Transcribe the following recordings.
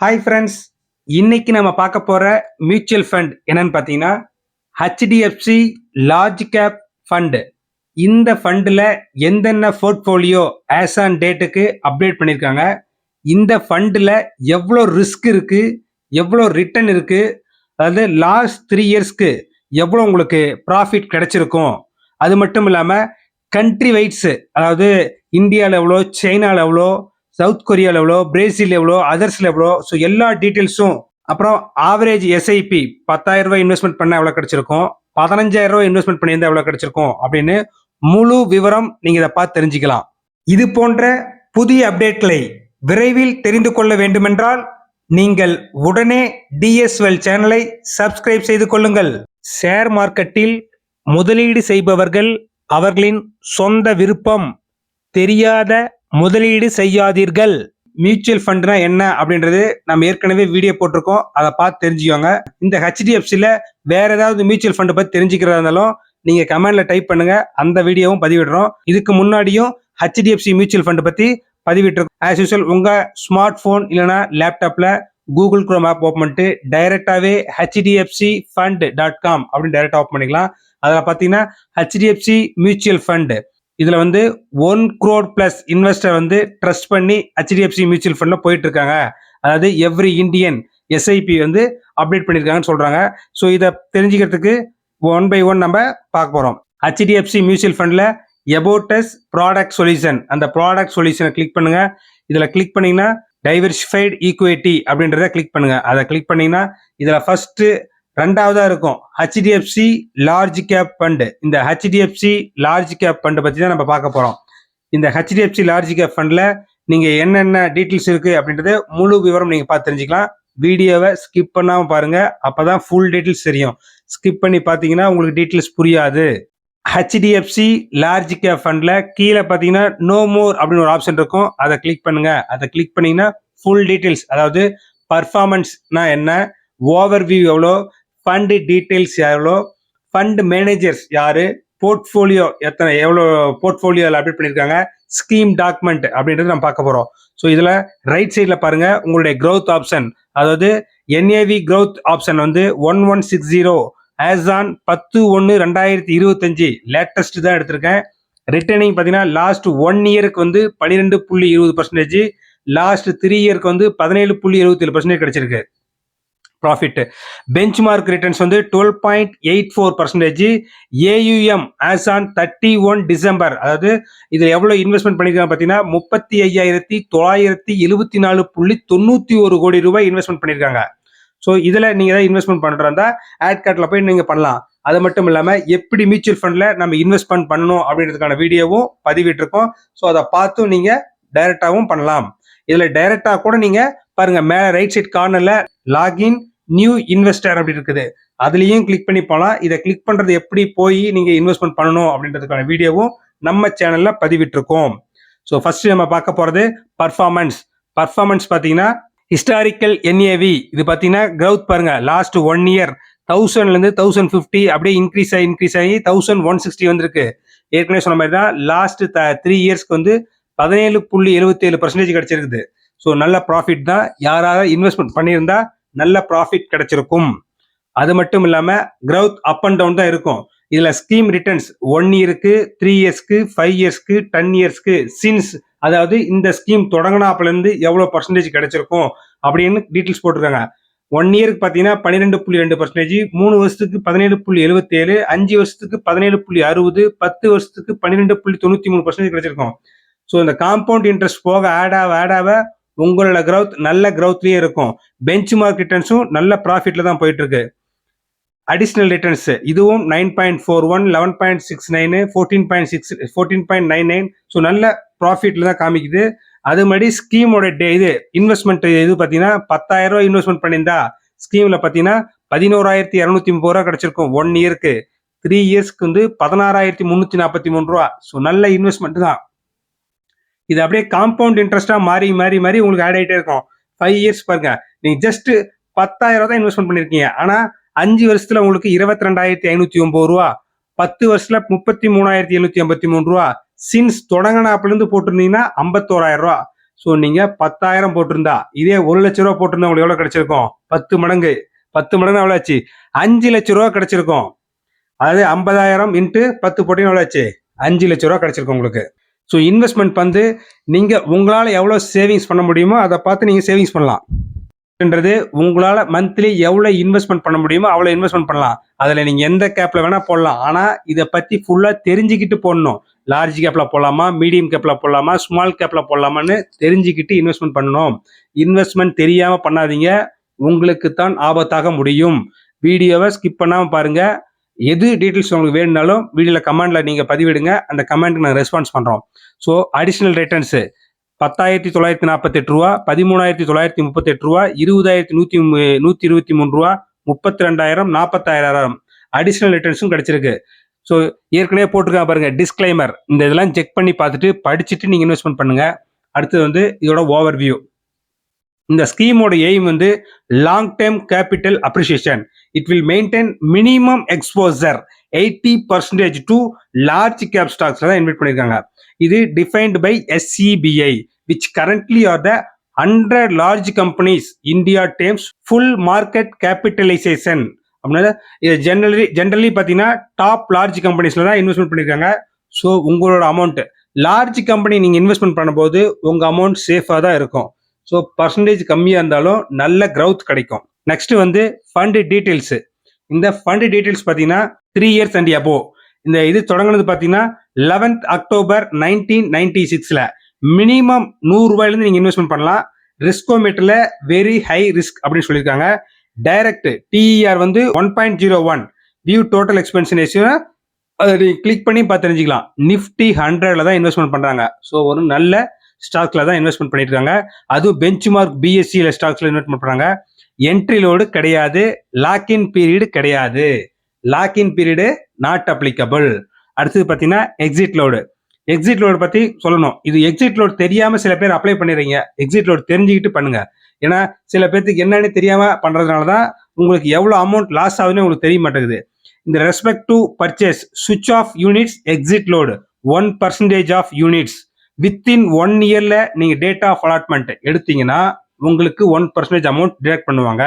Hi friends இன்னைக்கு நம்ம பார்க்க போகிற மியூச்சுவல் ஃபண்ட் என்னன்னு பார்த்தீங்கன்னா ஹெச்டிஎஃப்சி லார்ஜ் கேப் ஃபண்டு இந்த ஃபண்டில் எந்தென்ன போர்ட்ஃபோலியோ ஆஸ் ஆன் டேட்டுக்கு அப்டேட் பண்ணியிருக்காங்க? இந்த ஃபண்டில் எவ்வளோ ரிஸ்க் இருக்குது எவ்வளோ ரிட்டர்ன் இருக்குது அதாவது லாஸ்ட் த்ரீ இயர்ஸ்க்கு எவ்வளோ உங்களுக்கு ப்ராஃபிட் கிடைச்சிருக்கும்? அது மட்டும் இல்லாமல் கண்ட்ரி வைட்ஸு அதாவது இந்தியாவில் எவ்வளோ சைனாவில் எவ்வளோ சவுத் கொரியாவில் எவ்வளோ பிரேசில் எவ்வளோ அதர்ஸில் எவ்வளோ ஸோ எல்லா டீட்டெயில்ஸும் அப்புறம் ஆவரேஜ் எஸ்ஐபி பத்தாயிரம் ரூபாய் இன்வெஸ்ட்மெண்ட் பண்ண எவ்வளோ கிடைச்சிருக்கும்? பதினஞ்சாயிரம் ரூபாய் இன்வெஸ்ட்மெண்ட் பண்ணியிருந்தா எவ்வளோ கிடைச்சிருக்கும்? அப்படின்னு முழு விவரம் நீங்கள் இதை பார்த்து தெரிஞ்சுக்கலாம். இது போன்ற புதிய அப்டேட்களை விரைவில் தெரிந்து கொள்ள வேண்டுமென்றால் நீங்கள் உடனே டிஎஸ்எல் சேனலை சப்ஸ்கிரைப் செய்து கொள்ளுங்கள். ஷேர் மார்க்கெட்டில் முதலீடு செய்பவர்கள் அவர்களின் சொந்த விருப்பம் தெரியாத முதலீடு செய்யாதீர்கள். மியூச்சுவல் ஃபண்ட்னா என்ன அப்படின்றது நம்ம ஏற்கனவே வீடியோ போட்டிருக்கோம். அதை பார்த்து தெரிஞ்சுக்கோங்க. இந்த ஹெச்டிஎஃப்சியில் வேற ஏதாவது மியூச்சுவல் ஃபண்டை பற்றி தெரிஞ்சுக்கிறதா இருந்தாலும் நீங்க கமெண்ட்ல டைப் பண்ணுங்க. அந்த வீடியோவும் பதிவிடுறோம். இதுக்கு முன்னாடியும் ஹெச்டிஎஃப்சி மியூச்சுவல் ஃபண்ட் பத்தி பதிவிட்டிருக்கோம். ஆஸ் யூஸ்வல் உங்க ஸ்மார்ட் போன் இல்லைனா லேப்டாப்ல கூகுள் குரோம் ஆப் ஓப்பன் பண்ணிட்டு டைரக்டாவே ஹெச்டிஎஃப்சி ஃபண்ட் டாட் காம் அப்படின்னு டைரக்டா ஓப்பன் பண்ணிக்கலாம். அதில் பார்த்தீங்கன்னா ஹெச்டிஎஃப்சி மியூச்சுவல் ஃபண்ட் இதில் வந்து ஒன் crore ப்ளஸ் இன்வெஸ்டர் வந்து ட்ரஸ்ட் பண்ணி ஹெச்டிஎஃப்சி மியூச்சுவல் ஃபண்டில் போயிட்டு இருக்காங்க அதாவது எவ்ரி இந்தியன் எஸ்ஐபி வந்து அப்டேட் பண்ணியிருக்காங்கன்னு சொல்கிறாங்க ஸோ இதை தெரிஞ்சுக்கிறதுக்கு ஒன் பை ஒன் நம்ம பார்க்க போகிறோம் ஹெச்டிஎஃப்சி மியூச்சுவல் ஃபண்டில் எபோட்டஸ் ப்ராடக்ட் சொல்யூஷன் அந்த ப்ராடக்ட் சொல்யூஷனை கிளிக் பண்ணுங்கள் இதில் கிளிக் பண்ணிங்கன்னா டைவர்சிஃபைடு ஈக்குவிட்டி அப்படின்றத கிளிக் பண்ணுங்கள் அதை கிளிக் பண்ணிங்கன்னா இதில் ஃபஸ்ட்டு ரெண்டாவதா இருக்கும். ஹெச்டிஎஃப்சி லார்ஜ் கேப் ஃபண்டு இந்த ஹெச்டிஎஃப்சி லார்ஜ் கேப் ஃபண்டு பற்றி தான் நம்ம பார்க்க போகிறோம் இந்த ஹெச்டிஎஃப்சி லார்ஜ் கேப் ஃபண்டில் நீங்கள் என்னென்ன டீட்டெயில்ஸ் இருக்குது அப்படின்றது முழு விவரம் நீங்கள் பார்த்து தெரிஞ்சுக்கலாம். வீடியோவை ஸ்கிப் பண்ணாமல் பாருங்கள் அப்போ தான் ஃபுல் டீட்டெயில்ஸ் தெரியும். ஸ்கிப் பண்ணி பார்த்தீங்கன்னா உங்களுக்கு டீட்டெயில்ஸ் புரியாது. ஹெச்டிஎஃப்சி லார்ஜ் கேப் ஃபண்டில் கீழே பார்த்தீங்கன்னா நோ மோர் அப்படின்னு ஒரு ஆப்ஷன் இருக்கும். அதை கிளிக் பண்ணுங்கள் அதை கிளிக் பண்ணிங்கன்னா ஃபுல் டீட்டெயில்ஸ் அதாவது பர்ஃபார்மன்ஸ்னா என்ன? ஓவர் வியூ எவ்வளோ? ஃபண்டு டீட்டெயில்ஸ் எவ்வளோ ஃபண்ட் மேனேஜர்ஸ் யார் போர்ட்ஃபோலியோ எத்தனை எவ்வளோ போர்ட்ஃபோலியோவில் அப்டேட் பண்ணியிருக்காங்க ஸ்கீம் டாக்குமெண்ட் அப்படின்றது நம்ம பார்க்க போகிறோம் ஸோ இதில் ரைட் சைடில் பாருங்கள் உங்களுடைய க்ரோத் ஆப்ஷன் அதாவது என்ஏவி க்ரோத் ஆப்ஷன் வந்து one one six zero as on பத்து ஒன்று ரெண்டாயிரத்தி இருபத்தஞ்சு லேட்டஸ்ட் தான் எடுத்திருக்கேன். ரிட்டர்னிங் பார்த்தீங்கன்னா லாஸ்ட் ஒன் இயருக்கு வந்து பன்னிரெண்டு புள்ளி இருபது பர்சன்டேஜ் லாஸ்ட் த்ரீ இயருக்கு வந்து பதினேழு புள்ளி இருபத்தேழு பர்சன்டேஜ் கிடைச்சிருக்கு. ப்ராஃபிட் பெஞ்ச் மார்க் ரிட்டர்ன்ஸ் வந்து twelve point eight four percentage AUM as on thirty one December அதாவது இதில் எவ்வளோ இன்வெஸ்ட்மெண்ட் பண்ணியிருக்காங்க பார்த்தீங்கன்னா முப்பத்தி ஐயாயிரத்தி தொள்ளாயிரத்தி எழுபத்தி நாலு புள்ளி தொண்ணூற்றி ஒரு கோடி ரூபாய் இன்வெஸ்ட்மெண்ட் பண்ணியிருக்காங்க ஸோ இதில் நீங்கள் ஏதாவது இன்வெஸ்ட்மெண்ட் பண்ணுறதா ஆட் கார்டில் போய் நீங்கள் பண்ணலாம். அது மட்டும் இல்லாமல் எப்படி மியூச்சுவல் ஃபண்டில் நம்ம இன்வெஸ்ட்மெண்ட் பண்ணணும் அப்படின்றதுக்கான வீடியோவும் பதிவிட்டிருக்கோம். ஸோ அதை பார்த்தும் நீங்கள் டைரெக்டாகவும் பண்ணலாம். இதில் டைரெக்டாக கூட நீங்கள் பாருங்கள் மேலே ரைட் சைட் கார்னரில் லாகின் நியூ இன்வெஸ்டர் அப்படி இருக்குது. அதுலேயும் கிளிக் பண்ணி போகலாம் இதை கிளிக் பண்ணுறது எப்படி போய் நீங்கள் இன்வெஸ்ட்மெண்ட் பண்ணணும் அப்படின்றதுக்கான வீடியோவும் நம்ம சேனலில் பதிவிட்டிருக்கோம். ஸோ ஃபர்ஸ்ட் நம்ம பார்க்க போகிறது பர்ஃபார்மன்ஸ் பர்ஃபார்மன்ஸ் பார்த்தீங்கன்னா ஹிஸ்டாரிக்கல் என்ஏவி இது பார்த்தீங்கன்னா க்ரௌத் பாருங்க. லாஸ்ட் ஒன் இயர் தௌசண்ட்லேருந்து தௌசண்ட் ஃபிஃப்டி அப்படியே இன்க்ரீஸ் ஆகி இன்க்ரீஸ் ஆகி தௌசண்ட் ஒன் சிக்ஸ்டி வந்திருக்கு. ஏற்கனவே சொன்ன மாதிரி தான் லாஸ்ட் த்ரீ இயர்ஸ்க்கு வந்து பதினேழு புள்ளி எழுபத்தேழு பர்சன்டேஜ் கிடச்சிருக்குது. ஸோ நல்ல ப்ராஃபிட் தான். யாராவது இன்வெஸ்ட்மெண்ட் பண்ணியிருந்தா நல்ல ப்ராஃபிட் கிடைச்சிருக்கும். அது மட்டும் இல்லாமல் க்ரௌத் அப் அண்ட் டவுன் தான் இருக்கும். இதில் ஸ்கீம் ரிட்டர்ன்ஸ் ஒன் இயருக்கு த்ரீ இயர்ஸ்க்கு ஃபைவ் இயர்ஸ்க்கு டென் இயர்ஸ்க்கு சின்ஸ் அதாவது இந்த ஸ்கீம் தொடங்கினாப்புலேருந்து எவ்வளோ பர்சன்டேஜ் கிடைச்சிருக்கும் அப்படின்னு டீட்டெயில்ஸ் போட்டிருக்காங்க. ஒன் இயருக்கு பார்த்தீங்கன்னா பன்னிரெண்டு புள்ளி ரெண்டு பர்சன்டேஜ் மூணு வருஷத்துக்கு பதினேழு புள்ளி எழுபத்தேழு அஞ்சு வருஷத்துக்கு பதினேழு புள்ளி அறுபது பத்து வருஷத்துக்கு பன்னிரெண்டு புள்ளி தொண்ணூற்றி மூணு பர்சன்டேஜ் கிடைச்சிருக்கும். ஸோ இந்த காம்பவுண்ட் இன்ட்ரெஸ்ட் போக ஆட் ஆக ஆட் ஆக உங்களோட க்ரௌத் நல்ல growthலயே இருக்கும். பெஞ்ச் மார்க் ரிட்டர்ன்ஸும் நல்ல ப்ராஃபிட்ல தான் போயிட்டு இருக்கு. அடிஷ்னல் ரிட்டர்ன்ஸ் இதுவும் nine point four one eleven point six nine fourteen point six fourteen point nine nine so நல்ல ப்ராஃபிட்ல தான் காமிக்குது. அது மாதிரி ஸ்கீமோட டே இது இன்வெஸ்ட்மெண்ட் இது பார்த்தீங்கன்னா பத்தாயிரம் ரூபா இன்வெஸ்ட்மெண்ட் பண்ணியிருந்தா ஸ்கீம்ல பார்த்தீங்கன்னா பதினோராயிரத்தி இரநூத்தி முப்பது ரூபா கிடைச்சிருக்கும் ஒன் இயருக்கு த்ரீ இயர்ஸ்க்கு வந்து பதினாறாயிரத்தி முந்நூற்றி நாற்பத்தி மூணு ரூபா. ஸோ நல்ல இன்வெஸ்ட்மெண்ட் தான். இது அப்படியே காம்பவுண்ட் இன்ட்ரெஸ்ட்டாக மாறி மாறி மாறி உங்களுக்கு ஆட் ஆகிட்டே இருக்கும். ஃபைவ் இயர்ஸ் பாருங்க. நீங்க ஜஸ்ட் பத்தாயிரம் தான் இன்வெஸ்ட்மெண்ட் பண்ணிருக்கீங்க. ஆனா அஞ்சு வருஷத்துல உங்களுக்கு இருபத்தி ரெண்டாயிரத்தி ஐநூத்தி ஒன்பது ரூபா பத்து வருஷத்துல முப்பத்தி மூணாயிரத்தி எழுநூத்தி ஐம்பத்தி மூணு ரூபா. சின்ஸ் தொடங்கினாப்புல இருந்து போட்டிருந்தீங்கன்னா ஐம்பத்தோராயிரம் ரூபா. ஸோ நீங்கள் பத்தாயிரம் போட்டிருந்தா இதே ஒரு லட்ச ரூபா போட்டிருந்தா உங்களுக்கு எவ்வளோ கிடைச்சிருக்கும்? பத்து மடங்கு. பத்து மடங்கு எவ்வளோ ஆச்சு? அஞ்சு லட்ச ரூபா கிடைச்சிருக்கும். அதாவது ஐம்பதாயிரம் இன்ட்டு பத்து போட்டிங்கன்னா எவ்வளோ ஆச்சு? அஞ்சு லட்ச ரூபா கிடைச்சிருக்கும் உங்களுக்கு. ஸோ இன்வெஸ்ட்மெண்ட் வந்து நீங்கள் உங்களால் எவ்வளோ சேவிங்ஸ் பண்ண முடியுமோ அதை பார்த்து நீங்கள் சேவிங்ஸ் பண்ணலாம். ன்றது உங்களால் மந்த்லி எவ்வளோ இன்வெஸ்ட்மெண்ட் பண்ண முடியுமோ அவ்வளோ இன்வெஸ்ட்மெண்ட் பண்ணலாம். அதில் நீங்கள் எந்த கேப்பில் வேணால் போடலாம். ஆனால் இதை பற்றி ஃபுல்லாக தெரிஞ்சுக்கிட்டு போடணும். லார்ஜ் கேப்பில் போடலாமா மீடியம் கேப்பில் போடலாமா ஸ்மால் கேப்பில் போடலாமான்னு தெரிஞ்சுக்கிட்டு இன்வெஸ்ட்மெண்ட் பண்ணணும். இன்வெஸ்ட்மெண்ட் தெரியாமல் பண்ணாதீங்க. உங்களுக்கு தான் ஆபத்தாக முடியும். வீடியோவை ஸ்கிப் பண்ணாமல் பாருங்கள் எது டீட்டெயில்ஸ் உங்களுக்கு வேணும்னாலும் வீடியோவில் கமெண்டில் நீங்கள் பதிவிடுங்க. அந்த கமெண்ட்டுக்கு நாங்கள் ரெஸ்பான்ஸ் பண்ணுறோம் ஸோ அடிஷ்னல் ரிட்டர்ன்ஸு பத்தாயிரத்தி தொள்ளாயிரத்தி நாற்பத்தெட்டு ரூபா பதிமூணாயிரத்தி தொள்ளாயிரத்தி முப்பத்தெட்டு ரூபா இருபதாயிரத்தி நூற்றி நூற்றி இருபத்தி மூணு ரூபா முப்பத்தி ரெண்டாயிரம் நாற்பத்தாயிரம் அடிஷ்னல் ரிட்டர்ன்ஸும் கிடச்சிருக்கு. ஸோ ஏற்கனவே போட்டிருக்காங்க பாருங்க டிஸ்க்ளைமர் இந்த இதெல்லாம் செக் பண்ணி பார்த்துட்டு படிச்சுட்டு நீங்கள் இன்வெஸ்ட்மெண்ட் பண்ணுங்கள் அடுத்தது வந்து இதோட ஓவர் வியூ இந்த ஸ்கீமோட எய்ம் வந்து long term capital appreciation it will maintain minimum exposure eighty percentage to large cap ஸ்டாக்ஸ்ல தான் இன்வைட் பண்ணியிருக்காங்க இது defined by SEBI which currently are the hundred large companies India terms full market capitalisation அப்படின்னா இது generally generally பார்த்தீங்கன்னா top large கம்பெனிஸ்ல தான் investment பண்ணியிருக்காங்க ஸோ உங்களோட அமௌண்ட் லார்ஜ் கம்பெனி நீங்கள் இன்வெஸ்ட்மெண்ட் பண்ணும்போது உங்கள் அமௌண்ட் சேஃபாக தான் இருக்கும். ஸோ பர்சன்டேஜ் கம்மியாக இருந்தாலும் நல்ல க்ரௌத் கிடைக்கும். நெக்ஸ்ட் வந்து ஃபண்டு டீட்டெயில்ஸ் இந்த ஃபண்டு டீட்டெயில்ஸ் பார்த்தீங்கன்னா த்ரீ இயர்ஸ் அண்ட் அபோவ் இந்த இது தொடங்குனது பார்த்தீங்கன்னா லெவன்த் அக்டோபர் நைன்டீன் நைன்டி சிக்ஸில் மினிமம் நூறுரூவாயிலேருந்து நீங்கள் இன்வெஸ்ட்மெண்ட் பண்ணலாம். ரிஸ்கோமீட்டரில் வெரி ஹை ரிஸ்க் அப்படின்னு சொல்லியிருக்காங்க. டைரக்ட் டிஇஆர் வந்து one point zero one view total expense ratio அதை நீங்கள் கிளிக் பண்ணி பார்த்து தெரிஞ்சுக்கலாம். நிஃப்டி ஹண்ட்ரட்ல தான் இன்வெஸ்ட்மெண்ட் பண்ணுறாங்க ஸோ ஒரு நல்ல ஸ்டாக்ல தான் இன்வெஸ்ட்மெண்ட் பண்ணிட்டு இருக்காங்க அதுவும் பெஞ்ச் மார்க் பிஎஸ்சியில் ஸ்டாக்ஸ்ல இன்வெஸ்ட்மெண்ட் பண்ணுறாங்க என்ட்ரி லோடு கிடையாது லாக்இன் பீரியடு கிடையாது. Lock in period not applicable அடுத்தது பார்த்தீங்கன்னா எக்ஸிட் லோடு எக்ஸிட் லோடு பற்றி சொல்லணும். இது எக்ஸிட் லோடு தெரியாமல் சில பேர் அப்ளை பண்ணிடுறீங்க. எக்ஸிட் லோடு தெரிஞ்சுக்கிட்டு பண்ணுங்க. ஏன்னா சில பேர்த்துக்கு என்னன்னு தெரியாமல் பண்ணுறதுனால தான் உங்களுக்கு எவ்வளோ அமௌண்ட் லாஸ் ஆகுதுன்னு உங்களுக்கு தெரிய மாட்டேங்குது. இந்த respect to purchase switch off units exit load one percentage of units within one இயரில் நீங்கள் டேட் ஆஃப் அலாட்மெண்ட் எடுத்தீங்கன்னா உங்களுக்கு ஒன் பர்சன்டேஜ் அமௌண்ட் டிடக்ட் பண்ணுவாங்க.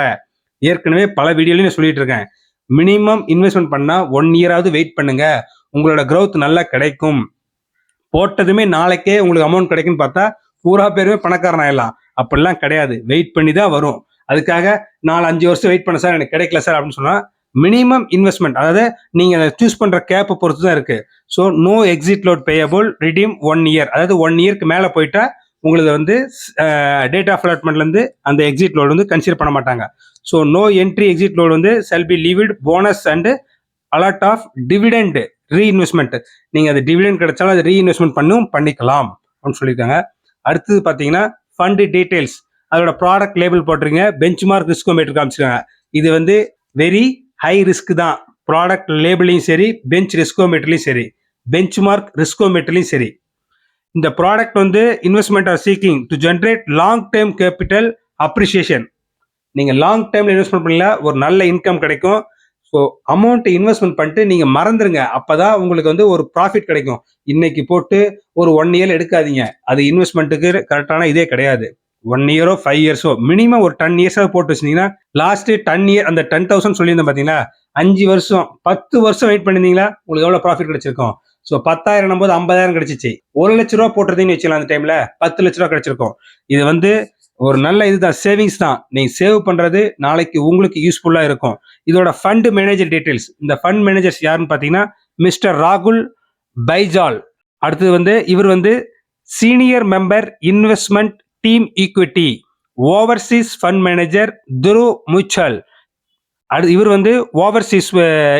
ஏற்கனவே பல வீடியோலையும் சொல்லிட்டு இருக்கேன். மினிமம் இன்வெஸ்ட்மெண்ட் பண்ணால் ஒன் இயராவது வெயிட் பண்ணுங்க. உங்களோட க்ரோத் நல்லா கிடைக்கும். போட்டதுமே நாளைக்கே உங்களுக்கு அமௌண்ட் கிடைக்கும்னு பார்த்தா பூரா பேருமே பணக்காரன் ஆயிடலாம். அப்படிலாம் கிடையாது. வெயிட் பண்ணி தான் வரும். அதுக்காக நாலு அஞ்சு வருஷம் வெயிட் பண்ண சார் எனக்கு கிடைக்கல சார் அப்படின்னு சொன்னால் மினிமம் இன்வெஸ்ட்மெண்ட் அதாவது நீங்கள் சூஸ் பண்ணுற கேப்பை பொறுத்து தான் இருக்குது so no exit load payable redeem one year அதாவது ஒன் இயர்க்கு மேலே போயிட்டா உங்களது வந்து டேட் ஆஃப் அலாட்மெண்ட்லேருந்து அந்த எக்ஸிட் லோடு வந்து கன்சிடர் பண்ண மாட்டாங்க. So no entry exit load வந்து shall be levied bonus and allot of dividend reinvestment நீங்கள் அது டிவிடெண்ட் கிடைச்சாலும் அது ரீஇன்வெஸ்ட்மெண்ட் பண்ணும் பண்ணிக்கலாம் அப்படின்னு சொல்லியிருக்காங்க. அடுத்தது பார்த்தீங்கன்னா ஃபண்டு டீட்டெயில்ஸ் அதோட ப்ராடக்ட் லேபிள் போட்டிருங்க பெஞ்ச் மார்க் ரிஸ்கோமீட்டர் காமிச்சிருக்காங்க. இது வந்து வெரி ஹை ரிஸ்க் தான். ப்ராடக்ட் லேபிளையும் சரி பெஞ்ச் ரிஸ்கோமீட்டர்லையும் சரி. பெஞ்ச் மார்க் ரிஸ்கோமீட்டர்லையும் சரி. இந்த ப்ராடக்ட் வந்து investment are seeking to generate long term capital appreciation நீங்கள் லாங் டேர்மில் இன்வெஸ்ட்மெண்ட் பண்ணல ஒரு நல்ல இன்கம் கிடைக்கும். ஸோ அமௌண்ட்டை இன்வெஸ்ட்மெண்ட் பண்ணிட்டு நீங்கள் மறந்துடுங்க அப்போ தான் உங்களுக்கு வந்து ஒரு ப்ராஃபிட் கிடைக்கும். இன்னைக்கு போட்டு ஒரு ஒன் இயர் எடுக்காதீங்க. அது இன்வெஸ்ட்மெண்ட்டுக்கு கரெக்டான இதே கிடையாது. ஒன் இயரோ ஃபைவ் இயர்ஸோ மினிமம் ஒரு டென் இயர்ஸாக போட்டு வச்சிருந்தீங்கன்னா லாஸ்ட்டு டென் இயர் அந்த டென் தௌசண்ட் சொல்லியிருந்தேன் பார்த்தீங்களா அஞ்சு வருஷம் பத்து வருஷம் வெயிட் பண்ணியிருந்தீங்களா உங்களுக்கு எவ்வளோ ப்ராஃபிட் கிடைச்சிருக்கும்? ஸோ பத்தாயிரம் போது ஐம்பதாயிரம் கிடைச்சிச்சு. ஒரு லட்ச ரூபா போட்டுறதுன்னு வச்சுக்கலாம் அந்த டைம்ல பத்து லட்ச ரூபா கிடைச்சிருக்கும். இது வந்து ஒரு நல்ல இதுதான் சேவிங்ஸ் தான். நீங்க சேவ் பண்றது நாளைக்கு உங்களுக்கு யூஸ்ஃபுல்லா இருக்கும். இதோட ஃபண்ட் மேனேஜர் டீடைல்ஸ் இந்த ஃபண்ட் மேனேஜர்ஸ் யாருன்னு பார்த்தீங்கன்னா மிஸ்டர் ராகுல் பைஜால். அடுத்தது வந்து இவர் வந்து senior member investment team equity overseas fund manager Dhruv Muchhal. அடு இவர் வந்து ஓவர்சீஸ்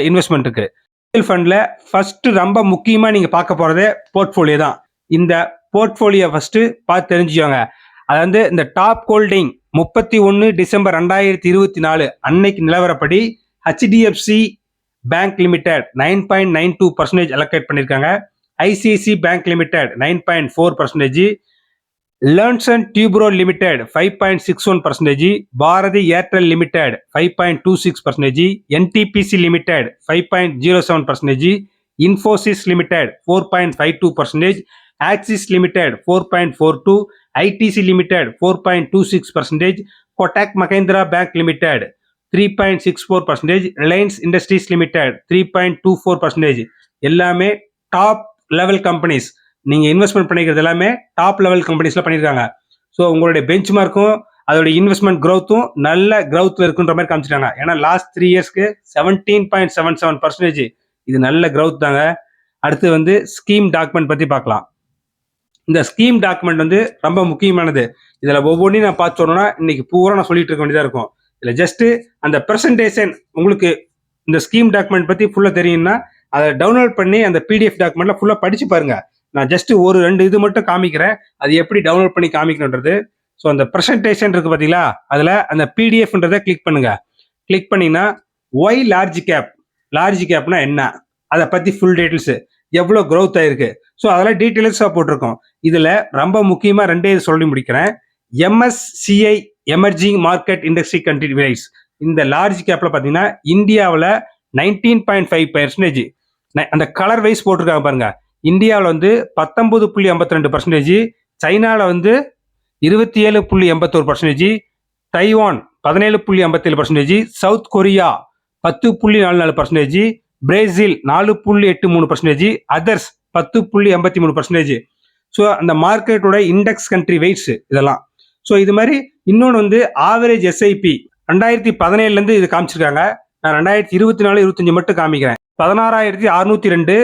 இன்வெஸ்ட்மெண்ட்டுக்கு மியூச்சுவல் ஃபண்டில் ஃபஸ்ட்டு ரொம்ப முக்கியமாக நீங்கள் பார்க்க போகிறதே போர்ட்ஃபோலியோ தான். இந்த போர்ட்ஃபோலியோ ஃபஸ்ட்டு பார்த்து தெரிஞ்சுக்கோங்க. அது வந்து இந்த டாப் ஹோல்டிங் முப்பத்தி ஒன்று டிசம்பர் ரெண்டாயிரத்தி இருபத்தி நாலு அன்னைக்கு நிலவரப்படி HDFC bank limited nine point nine two percentage allocate பண்ணியிருக்காங்க ICICI bank limited nine point four percentage Larsen Toubro limited five point six one percentage Bharti Airtel limited five point two six percentage NTPC limited five point zero seven percentage Infosys limited four point five two percentage Axis limited four point four two ITC limited four point two six percentage Kotak Mahindra bank limited three point six four percentage Reliance Industries limited three point two four percentage எல்லாமே top level companies நீங்க investment பண்ணிக்கிறது எல்லாமே top level கம்பெனிஸ்ல பண்ணியிருக்காங்க so உங்களுடைய bench மார்க்கும் அதோட investment க்ரோத்தும் நல்ல growth இருக்குன்ற மாதிரி காமிச்சிட்டாங்க. ஏன்னா லாஸ்ட் த்ரீ இயர்ஸ்க்கு seventeen point seven seven percentage இது நல்ல க்ரௌத் தாங்க. அடுத்து வந்து ஸ்கீம் டாக்குமெண்ட் பத்தி பார்க்கலாம். இந்த ஸ்கீம் டாக்குமெண்ட் வந்து ரொம்ப முக்கியமானது. இதில் ஒவ்வொன்றையும் நான் பார்த்து சொல்லணும்னா இன்னைக்கு பூரா நான் சொல்லிட்டு இருக்க வேண்டியதாக இருக்கும். இதில் ஜஸ்ட்டு அந்த ப்ரெசன்டேஷன் உங்களுக்கு இந்த ஸ்கீம் டாக்குமெண்ட் பற்றி ஃபுல்லாக தெரியும்னா அதை டவுன்லோட் பண்ணி அந்த பிடிஎஃப் டாக்குமெண்ட்ல ஃபுல்லாக படிச்சு பாருங்கள் நான் ஜஸ்ட் ஒரு ரெண்டு இது மட்டும் காமிக்கிறேன். அது எப்படி டவுன்லோட் பண்ணி காமிக்கணுன்றது ஸோ அந்த ப்ரெசன்டேஷன் இருக்கு பார்த்தீங்களா அதில் அந்த பிடிஎஃப்ன்றதை கிளிக் பண்ணுங்க. கிளிக் பண்ணிங்கன்னா ஒய் லார்ஜ் கேப் லார்ஜ் கேப்னா என்ன? அதை பற்றி ஃபுல் டீட்டெயில்ஸ் எவ்வளோ க்ரோத் ஆயிருக்கு? ஸோ அதெல்லாம் டீட்டெயில்ஸாக போட்டிருக்கோம். இதில் ரொம்ப முக்கியமாக ரெண்டே இது சொல்லி முடிக்கிறேன். MSCI emerging market industry country wise இந்த லார்ஜ் கேப்பில் பார்த்தீங்கன்னா இந்தியாவில் நைன்டீன் பாயிண்ட் ஃபைவ் பர்சன்டேஜ் அந்த கலர் வைஸ் போட்டிருக்காங்க பாருங்கள் இந்தியாவில் வந்து பத்தொம்பது புள்ளி ஐம்பத்தி ரெண்டு பர்சன்டேஜ் சைனாவில் வந்து இருபத்தி ஏழு புள்ளி எண்பத்தோரு பர்சன்டேஜ் தைவான் பதினேழு புள்ளி ஐம்பத்தேழு பர்சன்டேஜ் சவுத் கொரியா பத்து புள்ளி நாலு நாலு பர்சன்டேஜ் பிரேசில் நாலு புள்ளி எட்டு மூணு பர்சன்டேஜ் அதர்ஸ் பத்து புள்ளி எண்பத்தி மூணு பர்சன்டேஜ் ஸோ அந்த மார்க்கெட்டோட இண்டெக்ஸ் கண்ட்ரி வெயிட்ஸ் இதெல்லாம். ஸோ இது மாதிரி இன்னொன்று வந்து ஆவரேஜ் எஸ்ஐபி ரெண்டாயிரத்தி பதினேழுலேருந்து இது காமிச்சிருக்காங்க. நான் ரெண்டாயிரத்தி இருபத்தி நாலு இருபத்தஞ்சு மட்டும் காமிக்கிறேன். பதினாறாயிரத்தி அறுநூத்தி ரெண்டு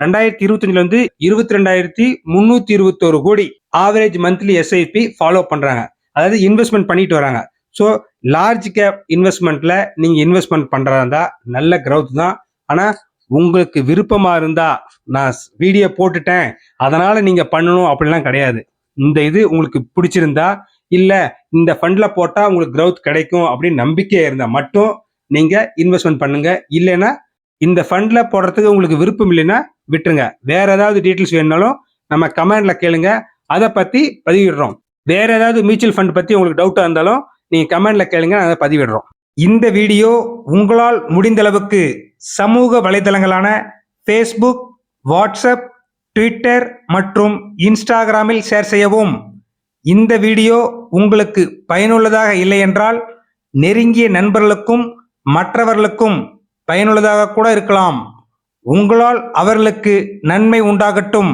ரெண்டாயிரத்தி இருபத்தஞ்சுல வந்து இருபத்தி ரெண்டாயிரத்தி முந்நூற்றி இருபத்தோரு கோடி ஆவரேஜ் மந்த்லி எஸ்ஐபி ஃபாலோ பண்ணுறாங்க அதாவது இன்வெஸ்ட்மெண்ட் பண்ணிட்டு வராங்க. ஸோ லார்ஜ் கேப் இன்வெஸ்ட்மெண்ட்ல நீங்கள் இன்வெஸ்ட்மெண்ட் பண்றதா இருந்தால் நல்ல க்ரௌத் தான். ஆனால் உங்களுக்கு விருப்பமா இருந்தா நான் வீடியோ போட்டுட்டேன். அதனால நீங்க பண்ணணும் அப்படிலாம் கிடையாது. இந்த இது உங்களுக்கு பிடிச்சிருந்தா இல்ல இந்த ஃபண்ட்ல போட்டா உங்களுக்கு க்ரௌத் கிடைக்கும் அப்படின்னு நம்பிக்கை இருந்தா மட்டும் நீங்க இன்வெஸ்ட்மெண்ட் பண்ணுங்க. இல்லைன்னா இந்த ஃபண்ட்ல போடுறதுக்கு உங்களுக்கு விருப்பம் இல்லைன்னா விட்டுருங்க. வேற ஏதாவது டீட்டெயில்ஸ் வேணாலும் நம்ம கமெண்ட்ல கேளுங்க. அதை பத்தி பதிவிடுறோம். வேற ஏதாவது மியூச்சுவல் ஃபண்ட் பத்தி உங்களுக்கு டவுட்டா இருந்தாலும் நீங்க கமெண்ட்ல கேளுங்க நான் அதை பதிவிடுறோம். இந்த வீடியோ உங்களால் முடிந்த அளவுக்கு சமூக வலைதளங்களான ஃபேஸ்புக் வாட்ஸ்அப் ட்விட்டர் மற்றும் இன்ஸ்டாகிராமில் ஷேர் செய்யவும். இந்த வீடியோ உங்களுக்கு பயனுள்ளதாக இல்லை என்றால் நெருங்கிய நண்பர்களுக்கும் மற்றவர்களுக்கும் பயனுள்ளதாக கூட இருக்கலாம். உங்களால் அவர்களுக்கு நன்மை உண்டாகட்டும்.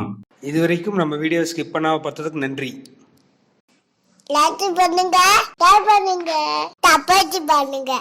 இதுவரைக்கும் நம்ம வீடியோ ஸ்கிப் பண்ணாம பார்த்ததுக்கு நன்றி. லைக் பண்ணுங்க ஷேர் பண்ணுங்க பண்ணுங்க.